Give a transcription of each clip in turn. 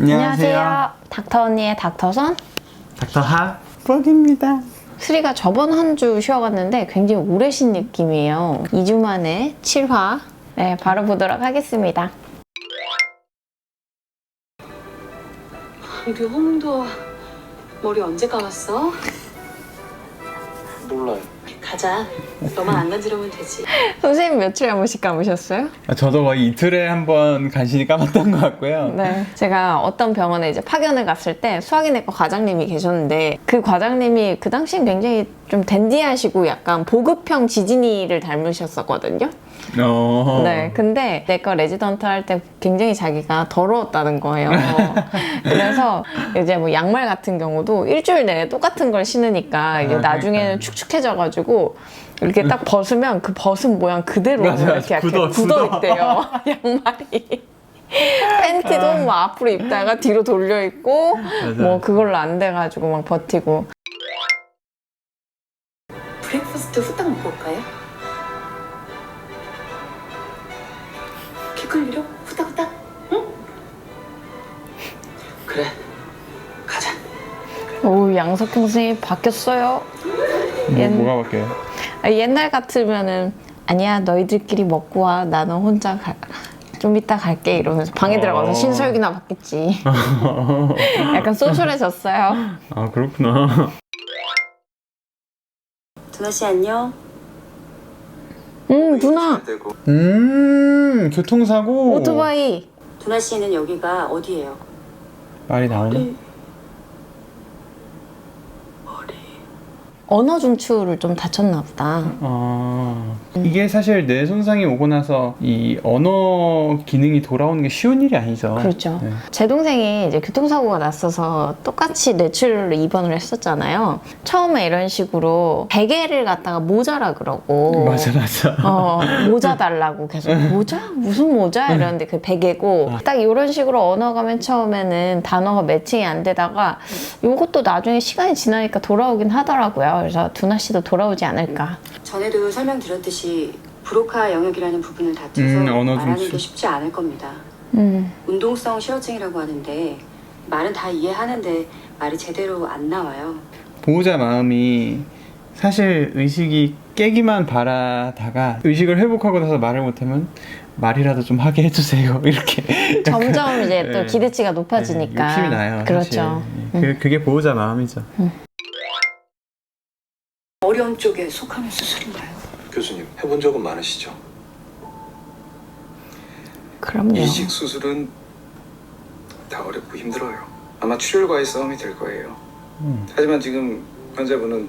안녕하세요. 닥터 언니의 닥터선 닥터 하 뻑입니다. 수리가 저번 한 주 쉬어갔는데 굉장히 오래 쉰 느낌이에요. 2주 만에 7화. 네, 바로 보도록 하겠습니다. 우리 홍도 머리 언제 감았어? 몰라요. 가자. 너만 안 간지러면 되지. 선생님 며칠에 한 번씩 감으셨어요? 아, 저도 거의 이틀에 한 번 간신히 감았던 것 같고요. 네. 제가 어떤 병원에 이제 파견을 갔을 때 수학인외과 과장님이 계셨는데 그 과장님이 그 당시엔 굉장히 좀 댄디하시고 약간 보급형 지진이를 닮으셨었거든요. 어. 네, 근데 내과 레지던트 할 때 굉장히 자기가 더러웠다는 거예요. 그래서 이제 뭐 양말 같은 경우도 일주일 내내 똑같은 걸 신으니까 이게 아, 나중에는. 축축해져가지고 이렇게 딱 벗으면 그 벗은 모양 그대로 맞아, 맞아. 이렇게 약간 굳어, 굳어 굳어. 있대요. 양말이. 팬티도 뭐 앞으로 입다가 뒤로 돌려 입고 뭐 그걸로 안 돼가지고 막 버티고 브렉퍼스트 후딱 먹고 올까요? 오 양석형 선생님 바뀌었어요. 뭐, 옛- 뭐가 바뀌어요? 아, 옛날 같으면은 아니야 너희들끼리 먹고 와 나는 혼자 가, 좀 이따 갈게 이러면서 방에 들어가서 어. 신설기나 받겠지 약간 쏘술해졌어요 아 그렇구나. 두나 씨 안녕. 응 누나 음 교통사고. 오토바이 두나 씨는 여기가 어디예요? 말이 나오네. 머리. 언어 중추를 좀 다쳤나 보다 아 이게 사실 뇌 손상이 오고 나서 이 언어 기능이 돌아오는 게 쉬운 일이 아니죠. 그렇죠 네. 제 동생이 이제 교통사고가 났어서 똑같이 뇌출혈로 입원을 했었잖아요 처음에 이런 식으로 베개를 갖다가 모자라 그러고 맞아 맞아. 어, 모자 달라고 계속 모자? 무슨 모자? 이러는데 그 베개고 딱 이런 식으로 언어가 맨 처음에는 단어가 매칭이 안 되다가 이것도 나중에 시간이 지나니까 돌아오긴 하더라고요. 그래서 두나 씨도 돌아오지 않을까. 전에도 설명드렸듯이 브로카 영역이라는 부분을 다쳐서 음, 언어 말하는. 게 쉽지 않을 겁니다. 음, 운동성 실어증이라고 하는데 말은 다 이해하는데 말이 제대로 안 나와요. 보호자 마음이 사실 의식이 깨기만 바라다가 의식을 회복하고 나서 말을 못하면 말이라도 좀 하게 해주세요 이렇게 점점 이제 또 네. 기대치가 높아지니까. 네, 욕심이 나요. 그렇죠. 사실. 그, 그게 보호자 마음이죠. 어려운 쪽에 속하는 수술인가요? 교수님 해본 적은 많으시죠? 그럼요. 이식 수술은 다 어렵고 힘들어요. 아마 출혈과의 싸움이 될 거예요. 음. 하지만 지금 환자분은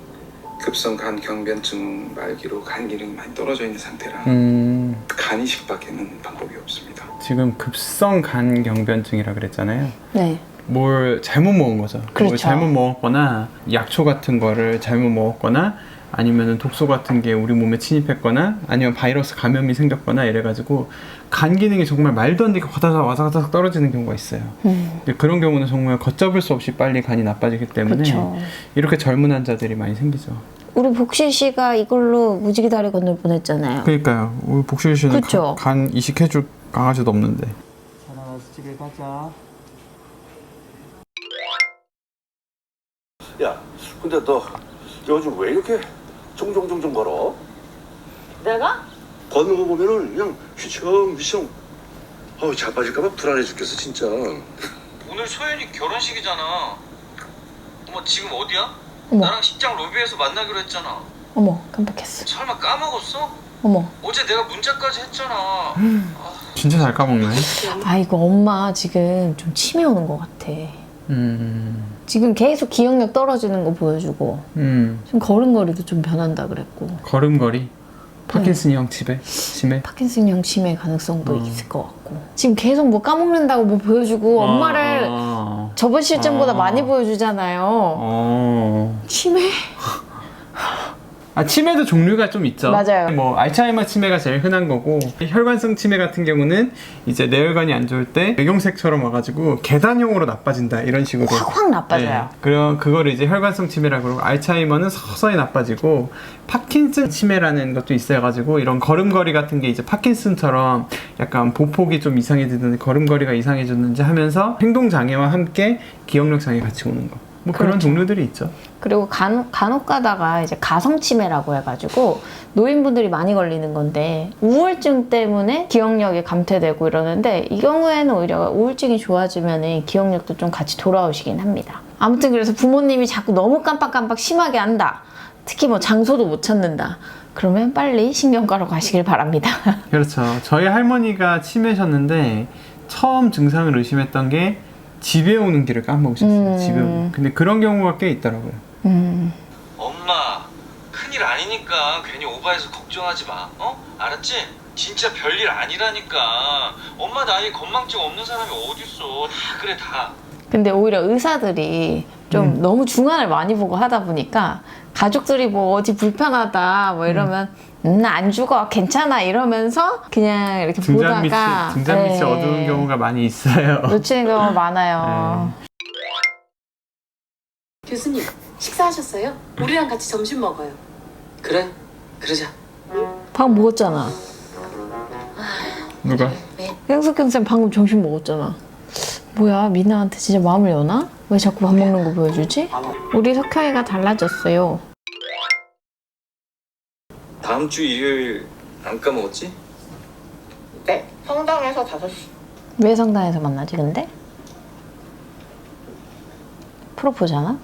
급성 간 경변증 말기로 간 기능이 많이 떨어져 있는 상태라 음, 간 이식밖에는 방법이 없습니다. 지금 급성 간 경변증이라 그랬잖아요. 네. 뭘 잘못 먹은 거죠. 뭘 그렇죠. 잘못 먹었거나 약초 같은 거를 잘못 먹었거나 아니면은 독소 같은 게 우리 몸에 침입했거나 아니면 바이러스 감염이 생겼거나 이래가지고 간 기능이 정말 말도 안 되게 와다닥 와다닥 떨어지는 경우가 있어요. 음, 근데 그런 경우는 정말 걷잡을 수 없이 빨리 간이 나빠지기 때문에 그렇죠. 이렇게 젊은 환자들이 많이 생기죠. 우리 복실 씨가 이걸로 무지개 다리 건널 뻔했잖아요. 그러니까요. 우리 복실 씨는 그쵸? 가- 간 이식해줄 강아지도 없는데. 살아나서 집에 가자. 야, 근데 너 요즘 왜 이렇게 종종종종 걸어? 내가? 걷는 거 보면은 그냥 휘청휘청. 어우, 자빠질까봐 불안해 죽겠어, 진짜. 오늘 소연이 결혼식이잖아. 어머 지금 어디야? 어머. 나랑 식장 로비에서 만나기로 했잖아. 어머, 깜빡했어. 설마 까먹었어? 어머. 어제 내가 문자까지 했잖아. 진짜 잘 까먹네. 아, 이거 엄마 지금 좀 치매 오는 것 같아. 음, 지금 계속 기억력 떨어지는 거 보여주고 음. 지금 걸음걸이도 좀 변한다 그랬고 걸음걸이. 파킨슨형 치매. 치매. 파킨슨형 치매 가능성도 어. 있을 것 같고 지금 계속 뭐 까먹는다고 뭐 보여주고 엄마를 아, 저번 실증보다 아. 많이 보여주잖아요 어. 치매? 아 치매도 종류가 좀 있죠. 맞아요. 뭐 알츠하이머 치매가 제일 흔한 거고 혈관성 치매 같은 경우는 이제 뇌혈관이 안 좋을 때 뇌경색처럼 와가지고 계단형으로 나빠진다 이런 식으로. 확확 나빠져요. 네. 그럼 그거를 이제 혈관성 치매라고 그러고 알츠하이머는 서서히 나빠지고 파킨슨 치매라는 것도 있어가지고 이런 걸음걸이 같은 게 이제 파킨슨처럼 약간 보폭이 좀 이상해지는지 걸음걸이가 이상해졌는지 하면서 행동 장애와 함께 기억력 장애 같이 오는 거. 뭐 그런 그렇죠. 종류들이 있죠. 그리고 간혹, 간혹 가다가 이제 가성치매라고 해가지고 노인분들이 많이 걸리는 건데 우울증 때문에 기억력이 감퇴되고 이러는데 이 경우에는 오히려 우울증이 좋아지면 기억력도 좀 같이 돌아오시긴 합니다. 아무튼 그래서 부모님이 자꾸 너무 깜빡깜빡 심하게 한다. 특히 뭐 장소도 못 찾는다. 그러면 빨리 신경과로 가시길 바랍니다. 그렇죠. 저희 할머니가 치매셨는데 처음 증상을 의심했던 게 집에 오는 길을 까먹으셨어요. 음. 집에 오는. 근데 그런 경우가 꽤 있더라고요. 음, 엄마 큰일 아니니까 괜히 오바해서 걱정하지 마 어? 알았지? 진짜 별일 아니라니까 엄마 나이 건망증 없는 사람이 어딨어 다 그래 다 근데 오히려 의사들이 좀 너무 중환을 많이 보고 하다 보니까 가족들이 뭐 어디 불편하다 뭐 이러면 음, 나안 죽어 괜찮아 이러면서 그냥 이렇게 등잔 밑이 보다가 등잔 밑이 네, 어두운 경우가 많이 있어요. 놓치는 경우가 많아요. 교수님 식사하셨어요? 우리랑 같이 점심 먹어요. 그래 그러자 방금 먹었잖아. 누가? 행석경 쌤 방금 점심 먹었잖아. 뭐야 미나한테 진짜 마음을 여나? 왜 자꾸 밥 먹는 거 보여주지? 우리 석형이가 달라졌어요. 다음 주 일요일 안 까먹었지? 네. 성당에서 5시. 왜 성당에서 만나지 근데? 프로포즈하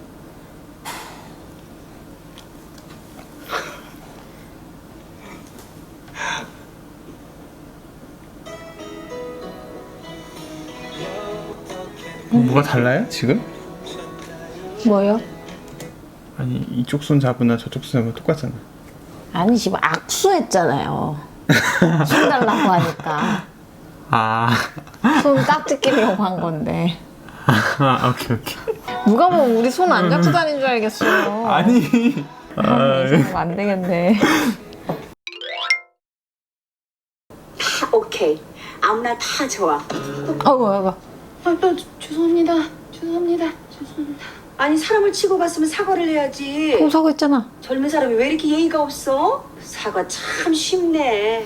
뭐가 달라요 지금? 뭐요? 아니 이쪽 손 잡으나 저쪽 손 잡으나 똑같잖아. 아니 지금 악수했잖아요. 손 달라고 하니까 아, 손 깍지 끼려고 한 건데 아 오케이 오케이. 누가 보면 우리 손 안 잡고 다닌 줄 알겠어. 아니. 아, 이러면 안 되겠네. 다 오케이. 아무나 다 좋아. 어이구 어이구. 아, 또 죄송합니다. 죄송합니다. 죄송합니다. 아니 사람을 치고 갔으면 사과를 해야지. 공사고 있잖아. 젊은 사람이 왜 이렇게 예의가 없어? 사과 참 쉽네.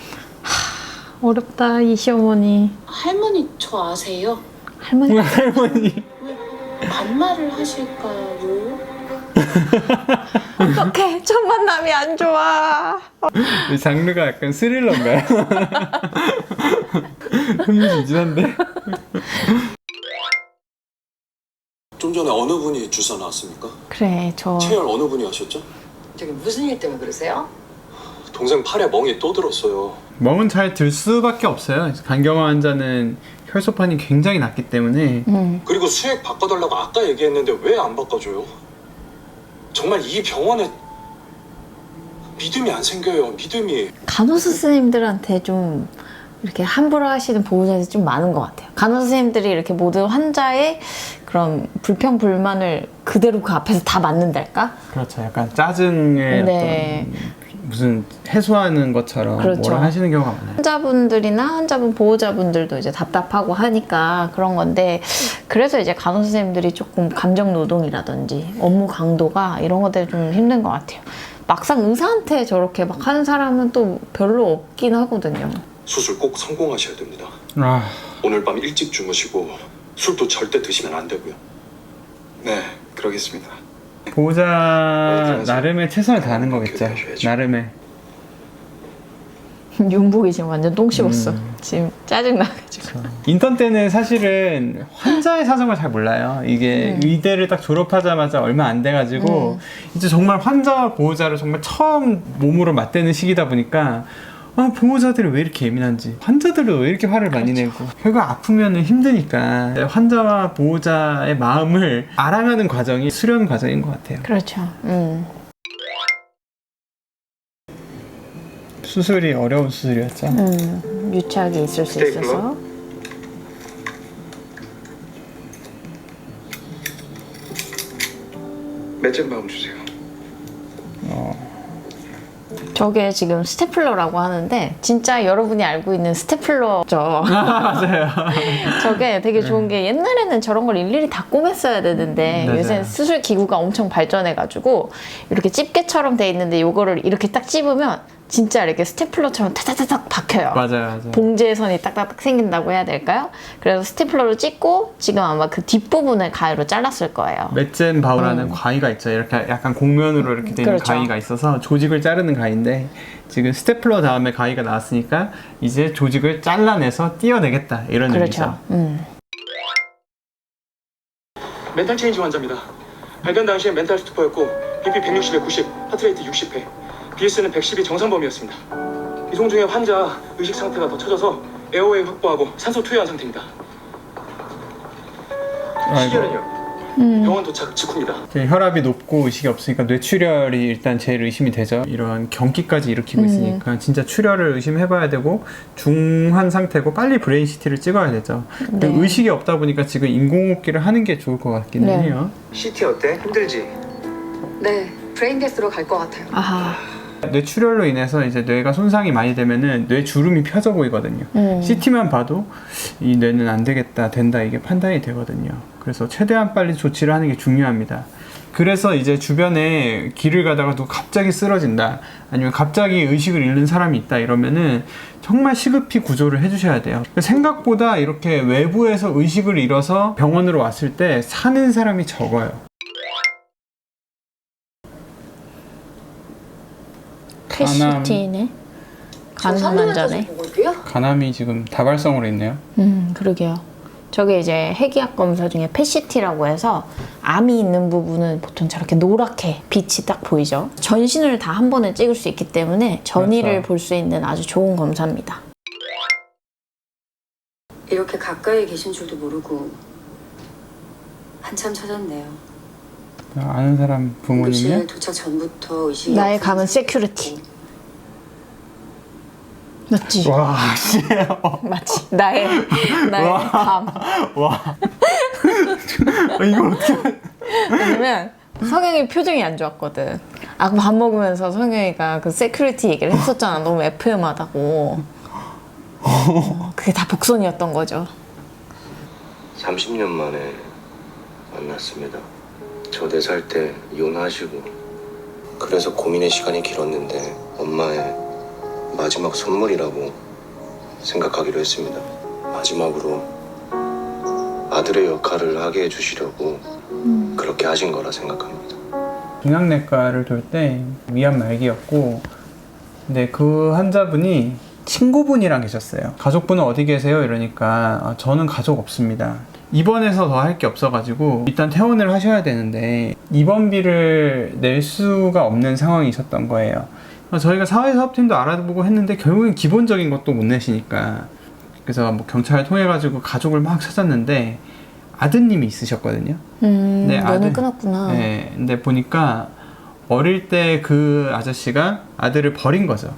어렵다 이 시어머니. 할머니 저 아세요? 할머니 할머니. 반말을 하실까요? 어떡해 첫 만남이 안 좋아. 이 장르가 약간 스릴러인가요? 흥미진진한데? 좀 전에 어느 분이 주사 나왔습니까? 그래 저 체열 어느 분이 하셨죠? 저기 무슨 일 때문에 그러세요? 동생 팔에 멍이 또 들었어요. 멍은 잘 들 수밖에 없어요. 간경화 환자는 혈소판이 굉장히 낮기 때문에 음. 그리고 수액 바꿔달라고 아까 얘기했는데 왜 안 바꿔줘요? 정말 이 병원에 믿음이 안 생겨요. 믿음이. 간호사 선생님들한테 좀 이렇게 함부로 하시는 보호자들이 좀 많은 것 같아요. 간호사 선생님들이 이렇게 모든 환자의 그런 불평 불만을 그대로 그 앞에서 다 맞는달까? 그렇죠. 약간 짜증의 네. 어떤 무슨 해소하는 것처럼 그렇죠. 뭐라 하시는 경우가 많아요. 환자분들이나 환자분 보호자분들도 이제 답답하고 하니까 그런 건데 그래서 이제 간호사 선생님들이 조금 감정 노동이라든지 업무 강도가 이런 것들이 좀 힘든 것 같아요. 막상 의사한테 저렇게 막 하는 사람은 또 별로 없긴 하거든요. 수술 꼭 성공하셔야 됩니다. 아, 오늘 밤 일찍 주무시고 술도 절대 드시면 안 되고요. 네, 그러겠습니다. 보호자 나름의 최선을 다하는 거겠죠. 나름의. 윤복이 지금 완전 똥 씹었어. 지금 짜증 나가지고. 인턴 때는 사실은 환자의 사정을 잘 몰라요. 이게 음. 의대를 딱 졸업하자마자 얼마 안 돼가지고 이제 정말 환자와 보호자를 정말 처음 몸으로 맞대는 시기다 보니까 아, 보호자들이 왜 이렇게 예민한지 환자들은 왜 이렇게 화를 많이 내고 결국 아프면 힘드니까 환자와 보호자의 마음을 알아가는 과정이 수련 과정인 것 같아요. 그렇죠. 음. 수술이 어려운 수술이었죠. 음, 유착이 있을 수? 있어서. 맷젠 마음 주세요. 저게 지금 스테플러라고 하는데 진짜 여러분이 알고 있는 스테플러죠. 맞아요. 저게 되게 좋은 게 옛날에는 저런 걸 일일이 다 꼬맸어야 되는데 맞아요. 요새 수술 기구가 엄청 발전해가지고 이렇게 집게처럼 돼 있는데 요거를 이렇게 딱 찝으면 진짜 이렇게 스테플러처럼 타타타닥 박혀요. 맞아요, 맞아요. 봉제선이 딱딱딱 생긴다고 해야 될까요? 그래서 스테플러로 찍고 지금 아마 그 뒷부분을 가위로 잘랐을 거예요. 맷젠 바우라는 가위가 있죠. 이렇게 약간 곡면으로 이렇게 되는 음. 그렇죠. 가위가 있어서 조직을 자르는 가위인데 지금 스테플러 다음에 가위가 나왔으니까 이제 조직을 잘라내서 띄어내겠다 이런 그렇죠. 의미죠. 음. 멘탈 체인지 환자입니다. 발견 당시엔 멘탈 스투퍼였고 BP 160에 90, 하트레이트 60회, BS는 110이 정상범위였습니다. 이송 중에 환자 의식 상태가 더 처져서 에어웨이 확보하고 산소 투여한 상태입니다. 시계는요? 병원 도착 직후입니다. 이제 혈압이 높고 의식이 없으니까 뇌출혈이 일단 제일 의심이 되죠. 이런 경기까지 일으키고 있으니까 진짜 출혈을 의심해봐야 되고 중환 상태고 빨리 브레인 CT를 찍어야 되죠. 근데 네. 의식이 없다 보니까 지금 인공호흡기를 하는 게 좋을 것 같기는 네. 해요. CT 어때? 힘들지? 네, 브레인 데스로 갈 것 같아요. 아하. 뇌출혈로 인해서 이제 뇌가 손상이 많이 되면은 뇌 주름이 펴져 보이거든요. 음. CT만 봐도 이 뇌는 안 되겠다, 된다 이게 판단이 되거든요. 그래서 최대한 빨리 조치를 하는 게 중요합니다. 그래서 이제 주변에 길을 가다가 또 갑자기 쓰러진다, 아니면 갑자기 의식을 잃는 사람이 있다 이러면은 정말 시급히 구조를 해주셔야 돼요. 생각보다 이렇게 외부에서 의식을 잃어서 병원으로 왔을 때 사는 사람이 적어요. 패시티네. 가난 환자네. 간암이 지금 다발성으로 있네요. 음, 그러게요. 저게 이제 핵의학 검사 중에 PCT라고 해서 암이 있는 부분은 보통 저렇게 노랗게 빛이 딱 보이죠. 전신을 다 한 번에 찍을 수 있기 때문에 전이를 그렇죠. 볼수 있는 아주 좋은 검사입니다. 이렇게 가까이 계신 줄도 모르고 한참 찾았네요. 아는 사람 부모님이요? 응급실 도착 전부터 의식이 나의 감은 세큐리티. 맞지? 와, 씨. 맞지? 나의 나의 감. 와. 이걸 어떻게. 왜냐면 성영이 표정이 안 좋았거든. 아까 밥 먹으면서 성영이가 그 세큐리티 얘기를 했었잖아. 너무 FM하다고. 어, 그게 다 복선이었던 거죠. 30년 만에 만났습니다. 저네 살 때 이혼하시고 그래서 고민의 시간이 길었는데 엄마의 마지막 선물이라고 생각하기로 했습니다. 마지막으로 아들의 역할을 하게 해주시려고 그렇게 하신 거라 생각합니다. 종양내과를 돌 때 위암 말기였고, 근데 그 환자분이 친구분이랑 계셨어요. 가족분은 어디 계세요? 이러니까 아, 저는 가족 없습니다. 입원해서 더 할 게 없어가지고 일단 퇴원을 하셔야 되는데 입원비를 낼 수가 없는 상황이 있었던 거예요. 저희가 사회사업팀도 알아보고 했는데 결국엔 기본적인 것도 못 내시니까 그래서 뭐 경찰 통해 가지고 가족을 막 찾았는데 아드님이 있으셨거든요. 음, 네, 아들. 끊었구나. 네, 근데 보니까 어릴 때 그 아저씨가 아들을 버린 거죠.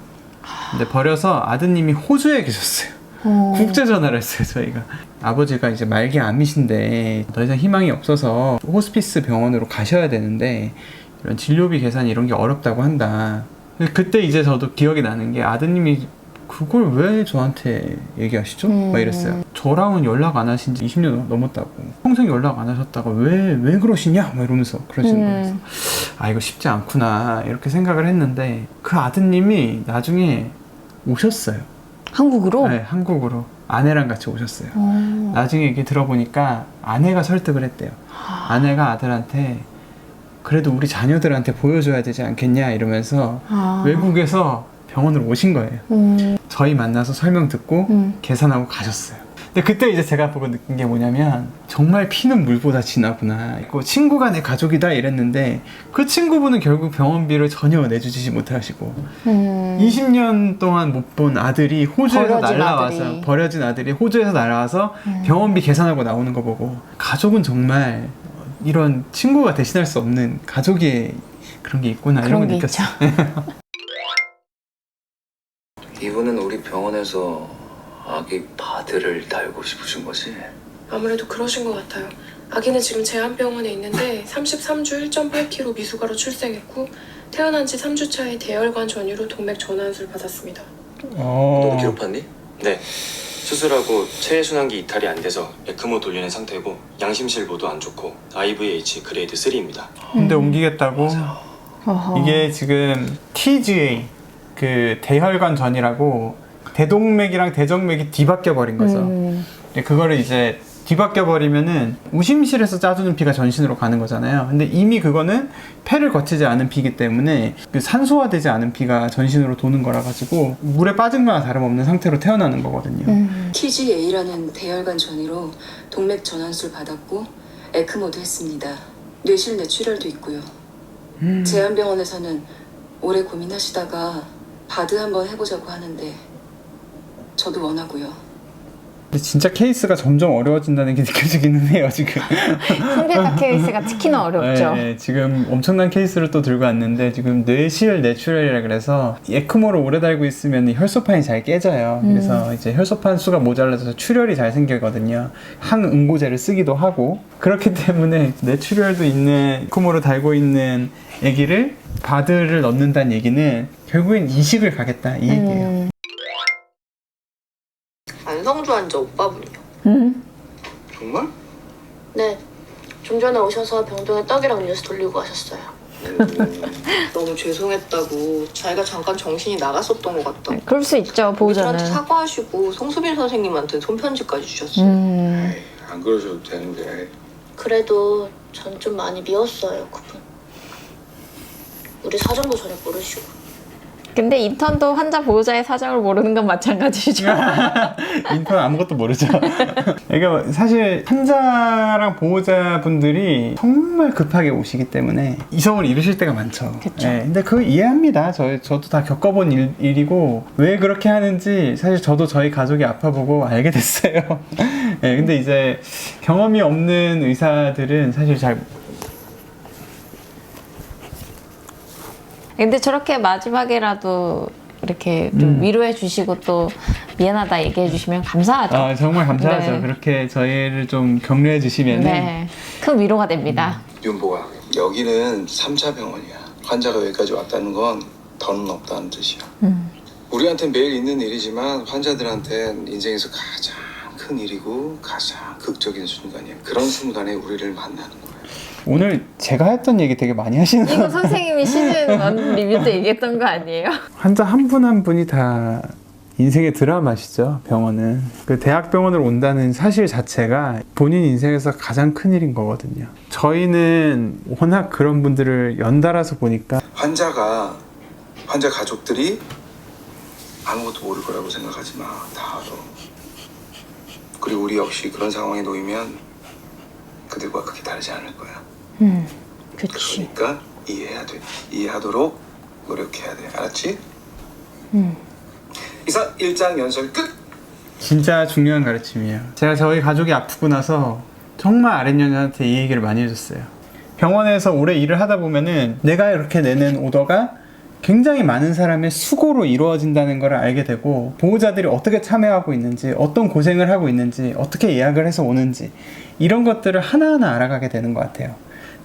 근데 버려서 아드님이 호주에 계셨어요. 어. 국제 전화를 했어요, 저희가. 아버지가 이제 말기 암이신데 더 이상 희망이 없어서 호스피스 병원으로 가셔야 되는데 이런 진료비 계산 이런 게 어렵다고 한다. 그때 이제 저도 기억이 나는 게 아드님이 그걸 왜 저한테 얘기하시죠? 막 이랬어요. 저랑은 연락 안 하신 지 20년 넘었다고. 평생 연락 안 하셨다가 왜, 왜 그러시냐? 막 이러면서 그러시는 거예요. 그래서 아, 이거 쉽지 않구나. 이렇게 생각을 했는데 그 아드님이 나중에 오셨어요. 한국으로? 네, 한국으로. 아내랑 같이 오셨어요. 어. 나중에 얘기 들어보니까 아내가 설득을 했대요. 아내가 아들한테 그래도 우리 자녀들한테 보여줘야 되지 않겠냐 이러면서 아. 외국에서 병원으로 오신 거예요. 음, 저희 만나서 설명 듣고 음. 계산하고 가셨어요. 근데 그때 이제 제가 보고 느낀 게 뭐냐면 정말 피는 물보다 진하구나. 그 친구가 내 가족이다 이랬는데 그 친구분은 결국 병원비를 전혀 내주지 못하시고 음. 20년 동안 못 본 아들이 호주에서 버려진 날라와서 아들이. 음. 버려진 아들이 호주에서 날라와서 병원비 계산하고 나오는 거 보고 가족은 정말 이런 친구가 대신할 수 없는 가족의 그런 게 있구나 이런 그런 걸게 느꼈어요. 이분은 우리 병원에서 아기 바드를 달고 싶으신 거지? 아무래도 그러신 것 같아요. 아기는 지금 제한병원에 있는데 33주 1.8kg 미숙아로 출생했고 태어난 지 3주 차에 대혈관 전이로 동맥 전환술 받았습니다. 어. 너도 기록 봤니? 네. 수술하고 체해순환기 이탈이 안 돼서 에크모 돌리는 상태고 양심실보도 안 좋고 IVH 그레이드 3입니다. 근데 옮기겠다고? 어허. 이게 지금 TGA 그 대혈관 전이라고 대동맥이랑 대정맥이 뒤바뀌어 버린 거죠. 음. 근데 그거를 이제 뒤바뀌어 버리면은 우심실에서 짜주는 피가 전신으로 가는 거잖아요. 근데 이미 그거는 폐를 거치지 않은 피기 때문에 그 산소화되지 않은 피가 전신으로 도는 거라 가지고 물에 빠진 거나 다름없는 상태로 태어나는 거거든요. 음. TGA라는 대혈관 전이로 동맥 전환술 받았고 에크모도 했습니다. 뇌실 뇌출혈도 있고요. 음. 제한병원에서는 오래 고민하시다가 바드 한번 해보자고 하는데 저도 원하고요. 근데 진짜 케이스가 점점 어려워진다는 게 느껴지기는 해요 지금. 성대각 케이스가 특히나 어렵죠. 네, 네, 지금 엄청난 케이스를 또 들고 왔는데 지금 뇌실 내출혈이라 그래서 에크모를 오래 달고 있으면 혈소판이 잘 깨져요. 그래서 이제 혈소판 수가 모자라서 출혈이 잘 생기거든요. 항응고제를 쓰기도 하고 그렇기 때문에 뇌출혈도 있는 에크모를 달고 있는 아기를 바드를 넣는다는 얘기는 결국엔 이식을 가겠다 이 얘기예요. 음. 안성주 환자 오빠분이요. 음. 정말? 네. 좀 전에 오셔서 병동에 떡이랑 뉴스 돌리고 가셨어요. 너무 죄송했다고 자기가 잠깐 정신이 나갔었던 것 같다. 그럴 수 있죠 보호자는. 우리한테 사과하시고 송수빈 선생님한테 손편지까지 주셨어요. 음. 안 그러셔도 되는데 그래도 전 좀 많이 미웠어요 그분. 우리 사정도 전혀 모르시고. 근데 인턴도 환자 보호자의 사정을 모르는 건 마찬가지죠. 인턴 아무것도 모르죠. 그러니까 사실 환자랑 보호자분들이 정말 급하게 오시기 때문에 이성을 잃으실 때가 많죠. 그쵸. 예, 근데 그거 이해합니다. 저, 저도 다 겪어본 일, 일이고 왜 그렇게 하는지 사실 저도 저희 가족이 아파보고 알게 됐어요. 예, 근데 이제 경험이 없는 의사들은 사실 잘 근데 저렇게 마지막에라도 이렇게 좀 음. 위로해 주시고 또 미안하다 얘기해 주시면 감사하죠. 아, 정말 감사하죠. 네. 그렇게 저희를 좀 격려해 주시면은 네. 큰 위로가 됩니다. 윤보가 여기는 3차 병원이야. 환자가 여기까지 왔다는 건 더는 없다는 뜻이야. 음. 우리한테 매일 있는 일이지만 환자들한텐 인생에서 가장 큰 일이고 가장 극적인 순간이야. 그런 순간에 우리를 만나는 거야. 오늘 제가 했던 얘기 되게 많이 하시는 것 이거 선생님이 시즌 1 리뷰 때 얘기했던 거 아니에요? 환자 한 분 한 분이 다 인생의 드라마시죠 병원은 그 대학병원을 온다는 사실 자체가 본인 인생에서 가장 큰 일인 거거든요 저희는 워낙 그런 분들을 연달아서 보니까 환자가 환자 가족들이 아무것도 모를 거라고 생각하지 마. 다 알아. 그리고 우리 역시 그런 상황에 놓이면 그들과 크게 다르지 않을 거야. 음, 그치. 그러니까 이해해야 돼. 이해하도록 노력해야 돼. 알았지? 음. 이상 일장 연설 끝. 진짜 중요한 가르침이에요 제가 저희 가족이 아프고 나서 정말 아랫년한테 이 얘기를 많이 해줬어요 병원에서 오래 일을 하다 보면은 내가 이렇게 내는 오더가 굉장히 많은 사람의 수고로 이루어진다는 걸 알게 되고 보호자들이 어떻게 참여하고 있는지 어떤 고생을 하고 있는지 어떻게 예약을 해서 오는지 이런 것들을 하나하나 알아가게 되는 것 같아요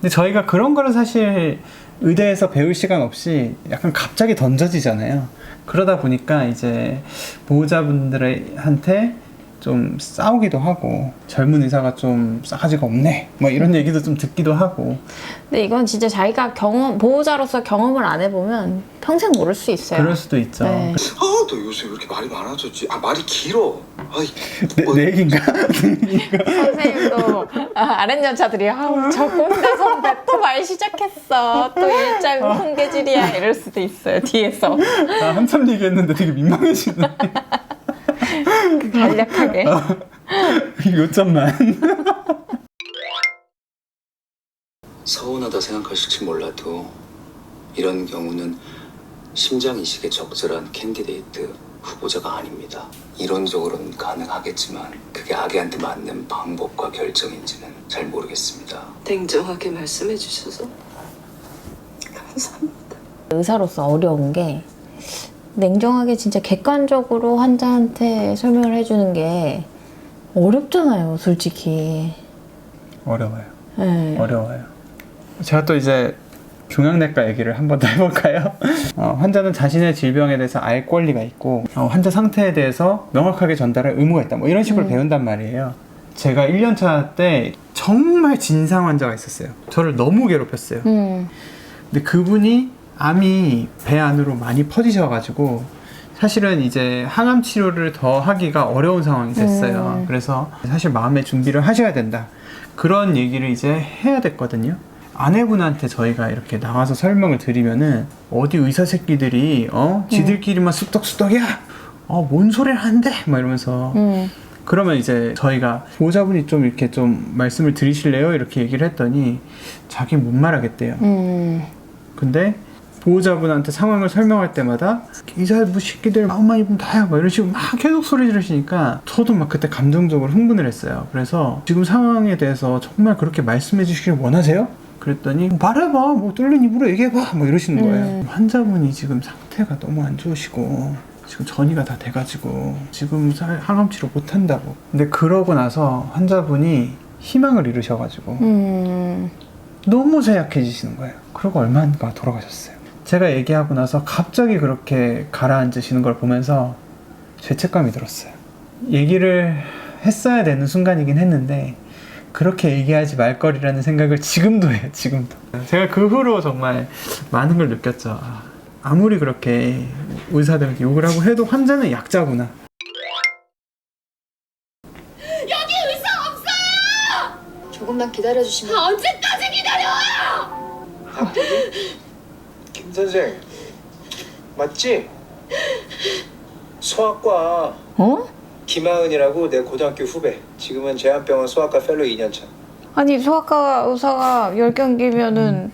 근데 저희가 그런 거를 사실 의대에서 배울 시간 없이 약간 갑자기 던져지잖아요. 그러다 보니까 이제 보호자분들한테 좀 싸우기도 하고 젊은 의사가 좀 싸가지가 없네 뭐 이런 얘기도 좀 듣기도 하고 근데 이건 진짜 자기가 경험 보호자로서 경험을 안 해보면 평생 모를 수 있어요. 그럴 수도 있죠 네. 아, 너 요새 왜 이렇게 말이 많아졌지? 아, 말이 길어. 아이, 내, 뭐, 내 얘기인가? 선생님도 아, 아랫년차들이 아우 저 꼰대 선배 또 말 시작했어 또 일장 콩개질이야 이럴 수도 있어요 뒤에서 나 한참 얘기했는데 되게 민망해지네 간략하게 요점만 서운하다 생각하실지 몰라도 이런 경우는 심장 이식에 적절한 캔디데이트 후보자가 아닙니다. 이론적으로는 가능하겠지만 그게 아기한테 맞는 방법과 결정인지는 잘 모르겠습니다. 냉정하게 말씀해 주셔서 감사합니다. 의사로서 어려운 게 냉정하게 진짜 객관적으로 환자한테 설명을 해주는 게 어렵잖아요 솔직히 어려워요 네. 어려워요 제가 또 이제 종양내과 얘기를 한번 더 해볼까요? 어, 환자는 자신의 질병에 대해서 알 권리가 있고 어, 환자 상태에 대해서 명확하게 전달할 의무가 있다. 뭐 이런 식으로 배운단 말이에요. 제가 1년차 때 정말 진상 환자가 있었어요. 저를 너무 괴롭혔어요. 음. 근데 그분이 암이 배 안으로 많이 퍼지셔가지고 사실은 이제 항암 치료를 더 하기가 어려운 상황이 됐어요. 음. 그래서 사실 마음의 준비를 하셔야 된다. 그런 얘기를 이제 해야 됐거든요. 아내분한테 저희가 이렇게 나와서 설명을 드리면은 어디 의사 새끼들이 어 지들끼리만 쑥덕쑥덕이야. 어뭔 소리를 한대 막 이러면서 음. 그러면 이제 저희가 보호자분이 좀 이렇게 좀 말씀을 드리실래요? 이렇게 얘기를 했더니 자기 못 말하겠대요. 음. 근데 보호자분한테 상황을 설명할 때마다 이사 뭐 새끼들 마음만 입으면 다야 막 이런 식으로 막 계속 소리 지르시니까 저도 막 그때 감정적으로 흥분을 했어요. 그래서 지금 상황에 대해서 정말 그렇게 말씀해 주시길 원하세요? 그랬더니 말해봐 뭐 뚫린 입으로 얘기해봐 뭐 이러시는 거예요. 음. 환자분이 지금 상태가 너무 안 좋으시고 지금 전이가 다 돼가지고 지금 사- 항암 치료 못 한다고. 근데 그러고 나서 환자분이 희망을 잃으셔가지고 음. 너무 쇠약해지시는 거예요. 그러고 얼마 안가 돌아가셨어요. 제가 얘기하고 나서 갑자기 그렇게 가라앉으시는 걸 보면서 죄책감이 들었어요. 얘기를 했어야 되는 순간이긴 했는데 그렇게 얘기하지 말 거리라는 생각을 지금도 해요. 지금도. 제가 그 후로 정말 많은 걸 느꼈죠. 아, 아무리 그렇게 의사들한테 욕을 하고 해도 환자는 약자구나. 조금만 기다려주시면 김 선생 맞지? 소아과 어? 김하은이라고 내 고등학교 후배. 지금은 제한병원 소아과 펠로 2년차. 아니 소아과 의사가 열 경기면은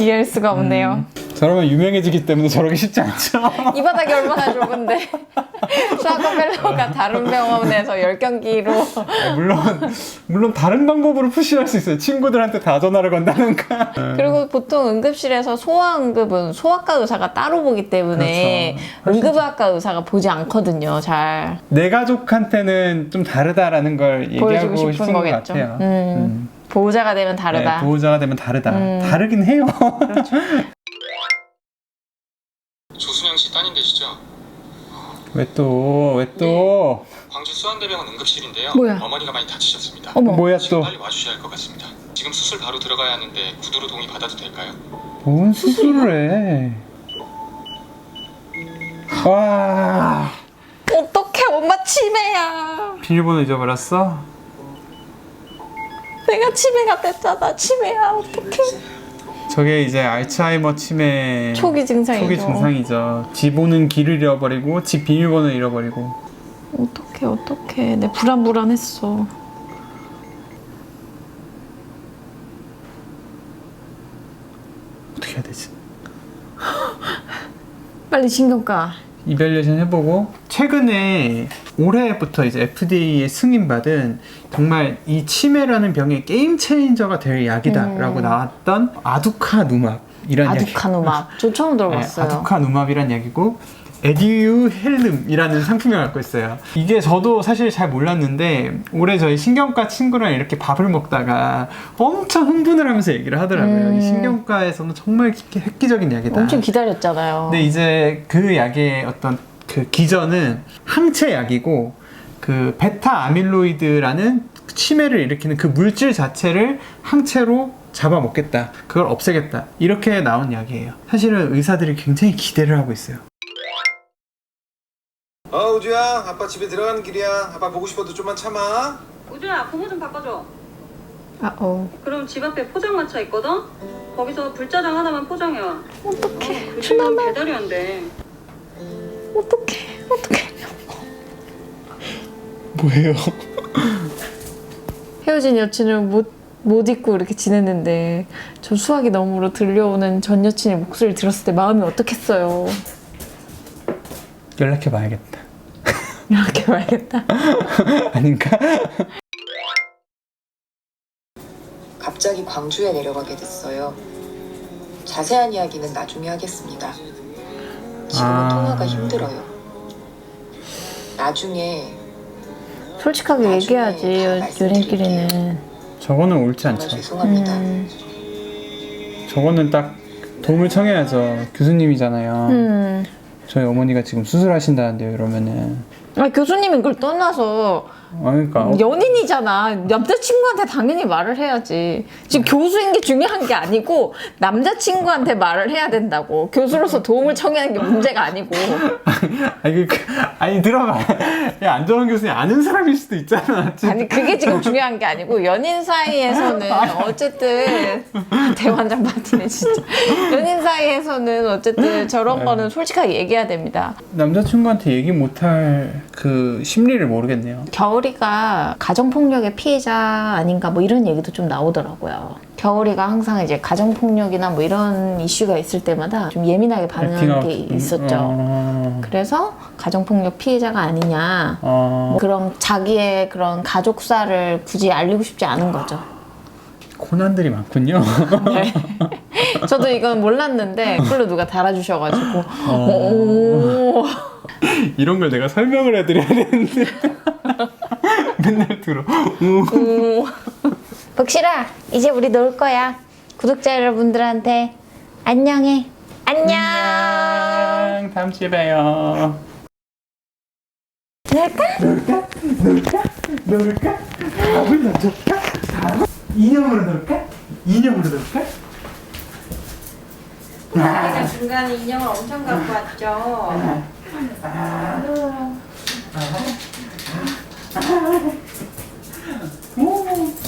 이해할 수가 없네요. 저러면 유명해지기 때문에 저러기 쉽지 않죠. 이 바닥이 얼마나 좁은데 소아과 펠로가 다른 병원에서 열 경기로 아, 물론 물론 다른 방법으로 푸시할 수 있어요. 친구들한테 다 전화를 건다는가. 그리고 보통 응급실에서 소아응급은 소아과 의사가 따로 보기 때문에 그렇죠. 응급의학과 의사가 보지 않거든요. 잘 내 가족한테는 좀 다르다라는 걸 보여주고 얘기하고 싶은 싶은 것 거겠죠. 같아요. 음, 음. 보호자가 되면 다르다. 네, 보호자가 되면 다르다. 음. 다르긴 해요. 따님 되시죠? 왜 또? 왜 또? 광주 수원대병원 응급실인데요. 뭐야? 어머니가 많이 다치셨습니다. 어머. 뭐야 지금 또? 빨리 와주셔야 할 것 같습니다. 지금 수술 바로 들어가야 하는데 구두로 동의 받아도 될까요? 뭔 수술을 해? 와. 어떡해 엄마 치매야. 비밀번호 잊어버렸어? 내가 치매가 됐잖아. 치매야 어떡해. 저게 이제 알츠하이머 치매 초기 증상이죠. 초기 증상이죠. 집 오는 길을 잃어버리고 집 비밀번호 잃어버리고. 어떡해 어떡해. 내 불안불안했어. 어떻게 해야 되지? 빨리 신경과. 이별레이션 해보고 최근에 올해부터 이제 FDA에 승인받은 정말 이 치매라는 병의 게임 체인저가 될 약이다라고 음. 나왔던 아두카누맙이라는 약. 아두카누밥. 저 처음 들어봤어요. 네, 아두카누맙이라는 약이고 에듀헬름이라는 상품명을 갖고 있어요. 이게 저도 사실 잘 몰랐는데 올해 저희 신경과 친구랑 이렇게 밥을 먹다가 엄청 흥분을 하면서 얘기를 하더라고요. 음. 이 신경과에서는 정말 기- 획기적인 약이다. 엄청 기다렸잖아요. 근데 이제 그 약의 어떤 그 기전은 항체 약이고 그 베타 아밀로이드라는 치매를 일으키는 그 물질 자체를 항체로 잡아먹겠다. 그걸 없애겠다. 이렇게 나온 약이에요. 사실은 의사들이 굉장히 기대를 하고 있어요. 어 우주야 아빠 집에 들어가는 길이야. 아빠 보고 싶어도 좀만 참아. 우주야 고무 좀 바꿔줘 아, 어. 그럼 집 앞에 포장마차 있거든? 거기서 불짜장 하나만 포장해와 어떡해. 요즘은 주나만. 배달이 안돼 어떡해. 어떡해. 뭐예요? 헤어진 여친을 못, 못 잊고 이렇게 지냈는데 저 수학이 너머로 들려오는 전 여친의 목소리를 들었을 때 마음이 어떻겠어요. 연락해봐야겠다. 이렇게 말겠다. 아닌가? 갑자기 광주에 내려가게 됐어요. 자세한 이야기는 나중에 하겠습니다. 지금은 아. 통화가 힘들어요. 나중에 솔직하게 나중에 얘기해야지 다 연- 말씀드릴게요. 연인끼리는. 저거는 옳지 정말 않죠. 죄송합니다. 음, 저거는 딱 도움을 청해야죠. 교수님이잖아요. 음. 저희 어머니가 지금 수술하신다는데요. 이러면은 아 교수님이 그걸 떠나서 아, 그러니까 연인이잖아. 남자친구한테 당연히 말을 해야지. 지금 교수인 게 중요한 게 아니고 남자친구한테 말을 해야 된다고. 교수로서 도움을 청하는 게 문제가 아니고. 아니 그 아니 들어봐. 야, 안정환 교수님 아는 사람일 수도 있잖아. 지금. 아니 그게 지금 중요한 게 아니고 연인 사이에서는 어쨌든 대환장 파티네 진짜. 연인 사이에서는 어쨌든 저런 거는 솔직하게 얘기해야 됩니다. 남자친구한테 얘기 못할 그 심리를 모르겠네요. 겨울이가 가정폭력의 피해자 아닌가 뭐 이런 얘기도 좀 나오더라고요. 겨울이가 항상 이제 가정폭력이나 뭐 이런 이슈가 있을 때마다 좀 예민하게 반응하는 게 액팅아웃. 있었죠. 어, 그래서 가정폭력 피해자가 아니냐. 어, 뭐 그런 자기의 그런 가족사를 굳이 알리고 싶지 않은 거죠. 고난들이 많군요. 네. 저도 이건 몰랐는데 글로 누가 달아주셔가지고 어. 오. 이런 걸 내가 설명을 해드려야 되는데 맨날 들어. 오. 복실아, 이제 우리 놀 거야. 구독자 여러분들한테 안녕해. 안녕. 안녕. 다음 주에 봬요. 놀까? 놀까? 밥을 넣어줄까? 밥? 인형으로 넣을까? 인형으로 넣을까? 우리가 중간에 인형을 엄청 갖고 왔죠. 아. 아. 오.